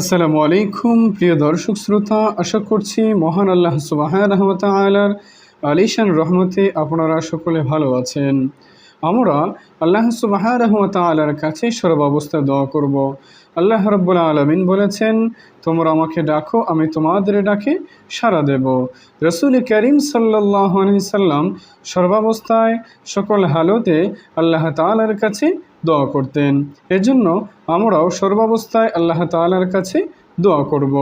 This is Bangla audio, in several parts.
আসসালামু আলাইকুম, প্রিয় দর্শক শ্রোতা, আশা করছি মহান আল্লাহ সুবাহ রহমত আলার আলিশান রহমতে আপনারা সকলে ভালো আছেন। আমরা আল্লাহ সুবাহ রহমত আলার কাছে সর্বাবস্থায় দোয়া করব। আল্লাহ রব্বুল আলমিন বলেছেন, তোমরা আমাকে ডাকো, আমি তোমাদের ডাকে সাড়া দেব। রসুল করিম সাল্লাহ সাল্লাম সর্বাবস্থায় সকল হালতে আল্লাহ তালার কাছে দোয়া করতেন। এজন্য আমরাও সর্বাবস্থায় আল্লাহ তালার কাছে দোয়া করব।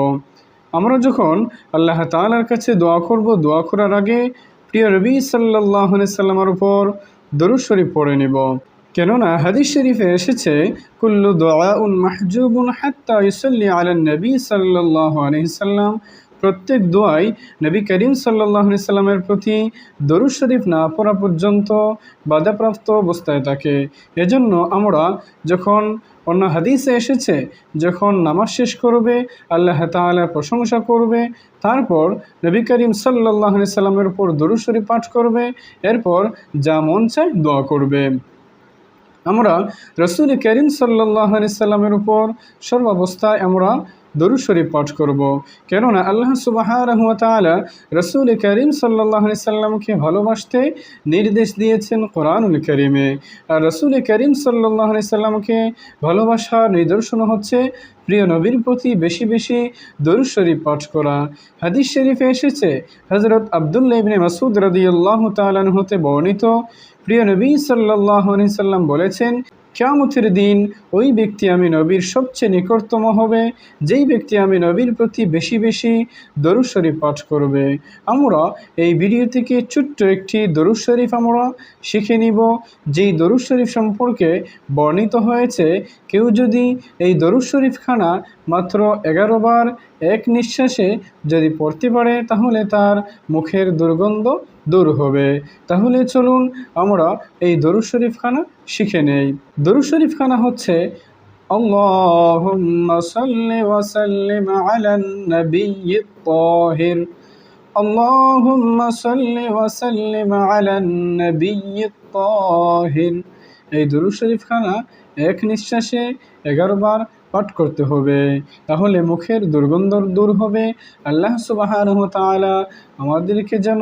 আমরা যখন আল্লাহ তালার কাছে দোয়া করব, দোয়া করার আগে প্রিয় রবি সাল্লাহ সাল্লামার উপর দরুদ শরীফ পড়ে নিব। কেননা হাদিস শরীফে এসেছে, কুল্লু দোয়া উন মাহজুবুন হাত্তা ইসল্লি আলান নবী সাল্লাহ আলহিসাল্লাম প্রত্যেক দোয়াই নবী করিম সাল্লাহ সাল্লামের প্রতি দরুদ শরীফ না পড়া পর্যন্ত বাধাপ্রাপ্ত অবস্থায় থাকে। এজন্য আমরা যখন অন্য হাদিসে এসেছে, যখন নামাজ শেষ করবে, আল্লাহ তালার প্রশংসা করবে, তারপর নবী করিম সাল্লাহ সাল্লামের উপর দরুদ শরীফ পাঠ করবে, এরপর যা মন চায় দোয়া করবে। আমরা রসুল করিম সাল্লাহ সাল্লামের উপর সর্বাবস্থায় আমরা দরুদ শরীফ পাঠ করব। কেননা আল্লাহ সুবাহ রসুল করিম সাল্লাহ সাল্লামকে ভালোবাসতে নির্দেশ দিয়েছেন কোরআনুল করিমে। আর রসুল করিম সাল্লাহ সাল্লামকে ভালোবাসার নিদর্শন হচ্ছে প্রিয় নবীর প্রতি বেশি বেশি দরুদ শরীফ পাঠ করা। হাদিস শরীফে এসেছে হজরত আবদুল্লা ইবনে মাসুদ রদিয়াল্লাহ তালান হতে বর্ণিত, প্রিয় নবী সাল্লাহ সাল্লাম বলেছেন কেয়ামতের দিন ওই ব্যক্তি আমি নবীর সবচেয়ে নিকটতম হবে। যেই ব্যক্তি আমি নবীর প্রতি বেশি বেশি দরুদ শরীফ পাঠ করবে। আমরা এই ভিডিও থেকে ছোট্ট একটি দরুদ শরীফ আমরা শিখে নিব। যেই দরুদ শরীফ সম্পর্কে বর্ণিত হয়েছে, কেউ যদি এই দরুদ শরীফখানা মাত্র এগারো বার এক নিঃশ্বাসে যদি পড়তে পারে, তাহলে তার মুখের দুর্গন্ধ দূর হবে তাহলে চলুন আমরা এই দরুদ শরীফখানা শিখে নেই দরুদ শরীফখানা হচ্ছে اللهم صل وسلم على النبي الطاهر اللهم صل وسلم على النبي الطاهر এই দরুদ শরীফখানা এক নিঃশ্বাসে এগারো বার পাঠ করতে হবে তাহলে মুখের দুর্গন্ধ দূর হবে আল্লাহ সুবাহ আমাদেরকে যেন